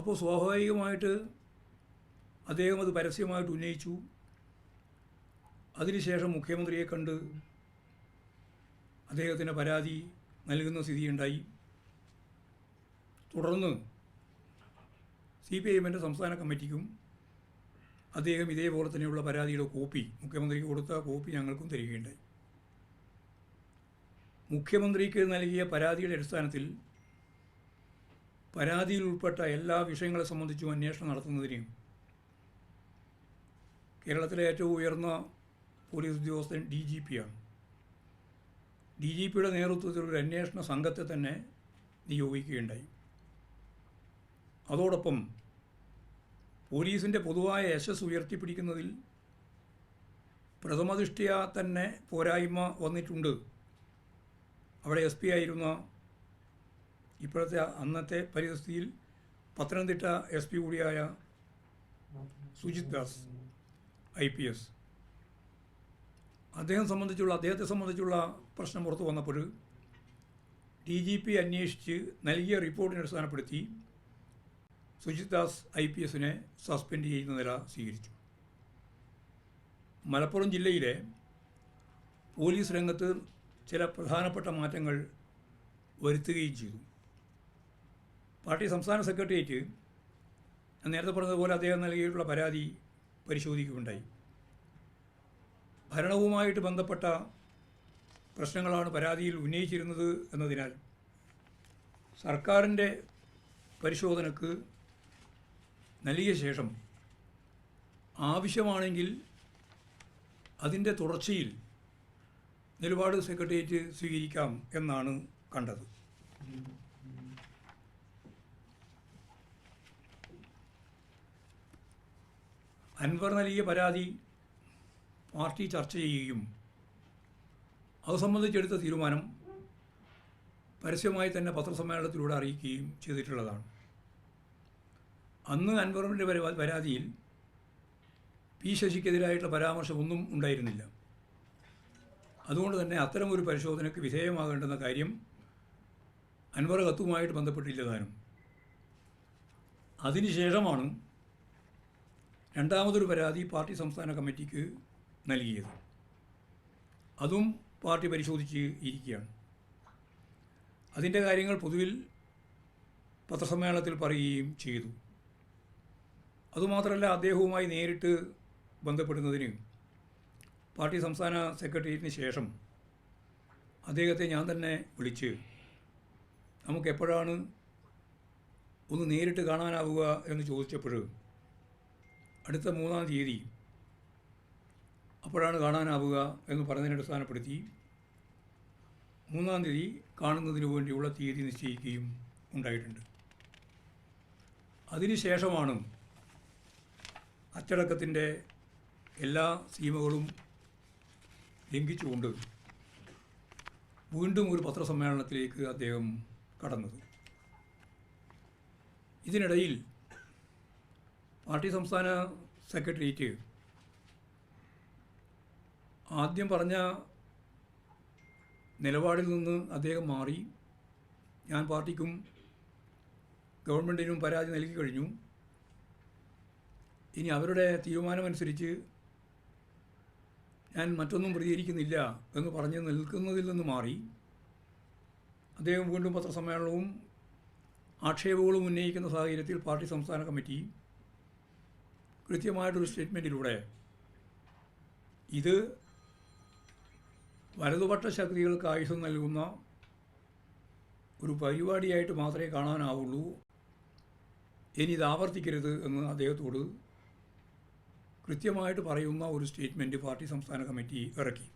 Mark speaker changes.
Speaker 1: അപ്പോൾ സ്വാഭാവികമായിട്ട് അദ്ദേഹം അത് പരസ്യമായിട്ട് ഉന്നയിച്ചു. അതിനുശേഷം മുഖ്യമന്ത്രിയെ കണ്ട് അദ്ദേഹത്തിന് പരാതി നൽകുന്ന സ്ഥിതിയുണ്ടായി. തുടർന്ന് സി പി ഐ എമ്മിന്റെ സംസ്ഥാന കമ്മിറ്റിക്കും അദ്ദേഹം ഇതേപോലെ തന്നെയുള്ള പരാതിയുടെ കോപ്പി മുഖ്യമന്ത്രിക്ക് കൊടുത്ത കോപ്പി ഞങ്ങൾക്കും തരികയുണ്ടായി. മുഖ്യമന്ത്രിക്ക് നൽകിയ പരാതിയുടെ അടിസ്ഥാനത്തിൽ പരാതിയിൽ ഉൾപ്പെട്ട എല്ലാ വിഷയങ്ങളെ സംബന്ധിച്ചും അന്വേഷണം നടത്തുന്നതിനെയും കേരളത്തിലെ ഏറ്റവും ഉയർന്ന പോലീസ് ഉദ്യോഗസ്ഥൻ ഡി ജി പി ആണ്. ഡി ജി പിയുടെ നേതൃത്വത്തിൽ ഒരു അന്വേഷണ സംഘത്തെ തന്നെ നിയോഗിക്കുകയുണ്ടായി. അതോടൊപ്പം പോലീസിന്റെ പൊതുവായ യശസ് ഉയർത്തിപ്പിടിക്കുന്നതിൽ പ്രഥമദൃഷ്ടിയ തന്നെ പോരായ്മ വന്നിട്ടുണ്ട്. അവിടെ എസ് പി ആയിരുന്ന ഇപ്പോഴത്തെ അന്നത്തെ പരിതസ്ഥിതിയിൽ പത്തനംതിട്ട എസ് പി കൂടിയായ Sujith Das I P S. അദ്ദേഹം സംബന്ധിച്ചുള്ള അദ്ദേഹത്തെ സംബന്ധിച്ചുള്ള പ്രശ്നം പുറത്തു വന്നപ്പോൾ ഡി ജി പി അന്വേഷിച്ച് നൽകിയ റിപ്പോർട്ടിനെ അടിസ്ഥാനപ്പെടുത്തി സുജിത് ദാസ് ഐ പി എസിനെ സസ്പെൻഡ് ചെയ്യുന്ന നില സ്വീകരിച്ചു. മലപ്പുറം ജില്ലയിലെ പോലീസ് രംഗത്ത് ചില പ്രധാനപ്പെട്ട മാറ്റങ്ങൾ വരുത്തുകയും ചെയ്തു. പാർട്ടി സംസ്ഥാന സെക്രട്ടേറിയറ്റ് ഞാൻ നേരത്തെ പറഞ്ഞതുപോലെ അദ്ദേഹം നൽകിയിട്ടുള്ള പരാതി പരിശോധിക്കുകയുണ്ടായി. ഭരണവുമായിട്ട് ബന്ധപ്പെട്ട പ്രശ്നങ്ങളാണ് പരാതിയിൽ ഉന്നയിച്ചിരുന്നത് എന്നതിനാൽ സർക്കാരിന്റെ പരിശോധനക്ക് നൽകിയ ശേഷം ആവശ്യമാണെങ്കിൽ അതിന്റെ തുടർച്ചയിൽ നിലപാട് സെക്രട്ടേറിയറ്റ് സ്വീകരിക്കാം എന്നാണ് കണ്ടത്. അൻവർ നൽകിയ പരാതി പാർട്ടി ചർച്ച ചെയ്യുകയും അത് സംബന്ധിച്ചെടുത്ത തീരുമാനം പരസ്യമായി തന്നെ പത്രസമ്മേളനത്തിലൂടെ അറിയിക്കുകയും ചെയ്തിട്ടുള്ളതാണ്. അന്ന് അൻവറിന്റെ പരാ- പരാതിയിൽ പി ശശിക്കെതിരായിട്ടുള്ള പരാമർശമൊന്നും ഉണ്ടായിരുന്നില്ല. അതുകൊണ്ട് തന്നെ അത്തരമൊരു പരിശോധനയ്ക്ക് വിധേയമാകേണ്ടുന്ന കാര്യം അൻവർ കത്തുമായിട്ട് ബന്ധപ്പെട്ടില്ല താനും. അതിനുശേഷമാണ് രണ്ടാമതൊരു പരാതി പാർട്ടി സംസ്ഥാന കമ്മിറ്റിക്ക് നൽകിയത്. അതും പാർട്ടി പരിശോധിച്ച് ഇരിക്കുകയാണ്. അതിന്റെ കാര്യങ്ങൾ പൊതുവിൽ പത്രസമ്മേളനത്തിൽ പറയുകയും ചെയ്തു. അതുമാത്രമല്ല അദ്ദേഹവുമായി നേരിട്ട് ബന്ധപ്പെടുന്നതിന് പാർട്ടി സംസ്ഥാന സെക്രട്ടേറിയറ്റിന് ശേഷം അദ്ദേഹത്തെ ഞാൻ തന്നെ വിളിച്ച് നമുക്കെപ്പോഴാണ് ഒന്ന് നേരിട്ട് കാണാനാവുക എന്ന് ചോദിച്ചപ്പോൾ അടുത്ത മൂന്നാം തീയതി അപ്പോഴാണ് കാണാനാവുക എന്ന് പറഞ്ഞതിനെ അടിസ്ഥാനപ്പെടുത്തി മൂന്നാം തീയതി കാണുന്നതിന് വേണ്ടിയുള്ള തീയതി നിശ്ചയിക്കുകയും ഉണ്ടായിട്ടുണ്ട്. അതിനുശേഷമാണ് അച്ചടക്കത്തിന്റെ എല്ലാ സീമകളും ലംഘിച്ചുകൊണ്ട് വീണ്ടും ഒരു പത്രസമ്മേളനത്തിലേക്ക് അദ്ദേഹം കടന്നത്. ഇതിനിടയിൽ പാർട്ടി സംസ്ഥാന സെക്രട്ടേറിയറ്റ് ആദ്യം പറഞ്ഞ നിലപാടിൽ നിന്ന് അദ്ദേഹം മാറി. ഞാൻ പാർട്ടിക്കും ഗവൺമെന്റിനും പരാതി നൽകി കഴിഞ്ഞു. ഇനി അവരുടെ തീരുമാനമനുസരിച്ച് ഞാൻ മറ്റൊന്നും പ്രതികരിക്കുന്നില്ല എന്ന് പറഞ്ഞ് നിൽക്കുന്നതിൽ നിന്ന് മാറി. അദ്ദേഹം വീണ്ടും പത്രസമ്മേളനവും ആക്ഷേപങ്ങളും ഉന്നയിക്കുന്ന സാഹചര്യത്തിൽ പാർട്ടി സംസ്ഥാന കമ്മിറ്റി കൃത്യമായിട്ടൊരു സ്റ്റേറ്റ്മെന്റിലൂടെ ഇത് വലതുപക്ഷ ശക്തികൾക്ക് ആയുധം നൽകുന്ന ഒരു പരിപാടിയായിട്ട് മാത്രമേ കാണാനാവുള്ളൂ. ഇനി ഇത് ആവർത്തിക്കരുത് എന്ന് അദ്ദേഹത്തോട് കൃത്യമായിട്ട് പറയുന്ന ഒരു സ്റ്റേറ്റ്മെന്റ് പാർട്ടി സംസ്ഥാന കമ്മിറ്റി ഇറക്കി.